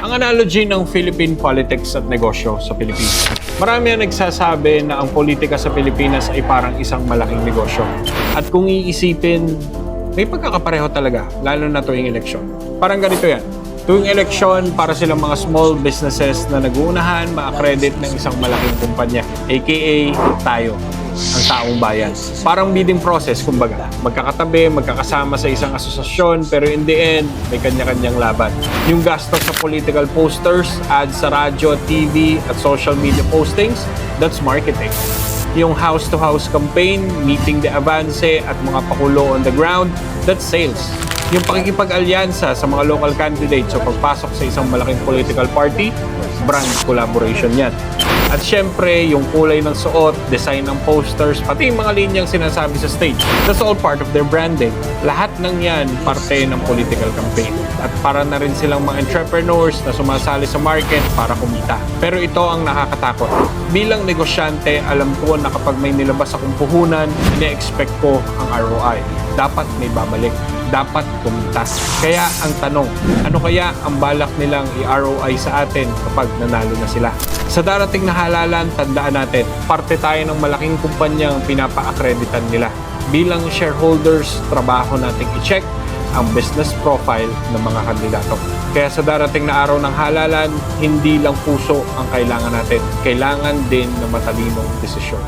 Ang analogy ng Philippine politics at negosyo sa Pilipinas. Marami ang nagsasabi na ang politika sa Pilipinas ay parang isang malaking negosyo. At kung iisipin, may pagkakapareho talaga, lalo na tuwing eleksyon. Parang ganito yan. Tuwing eleksyon, para silang mga small businesses na naguunahan, ma-accredit ng isang malaking kumpanya, aka tayo, ang taong bayan. Parang bidding process, kumbaga. Magkakatabi, magkakasama sa isang asosasyon, pero in the end, may kanya-kanyang laban. Yung gastos sa political posters, ads sa radyo, TV, at social media postings, that's marketing yung house-to-house campaign, meeting the avance at mga pakulo on the ground, that's sales. Yung pakikipag-alyansa sa mga local candidates o pagpasok sa isang malaking political party, brand collaboration yan. At syempre, yung kulay ng suot, design ng posters, pati yung mga linyang sinasabi sa stage. That's all part of their branding. Lahat ng yan, parte ng political campaign. At para na rin silang mga entrepreneurs na sumasali sa market para kumita. Pero ito ang nakakatakot. Bilang negosyante, alam ko na kapag may nilabas akong puhunan, ine-expect ko ang ROI. Dapat may babalik dapat kumita. Kaya ang tanong, ano kaya ang balak nilang i-ROI sa atin kapag nanalo na sila? Sa darating na halalan, tandaan natin, parte tayo ng malaking kumpanyang pinapa-akreditan nila. Bilang shareholders, trabaho nating i-check ang business profile ng mga kandidato. Kaya sa darating na araw ng halalan, hindi lang puso ang kailangan natin. Kailangan din ng matalinong desisyon.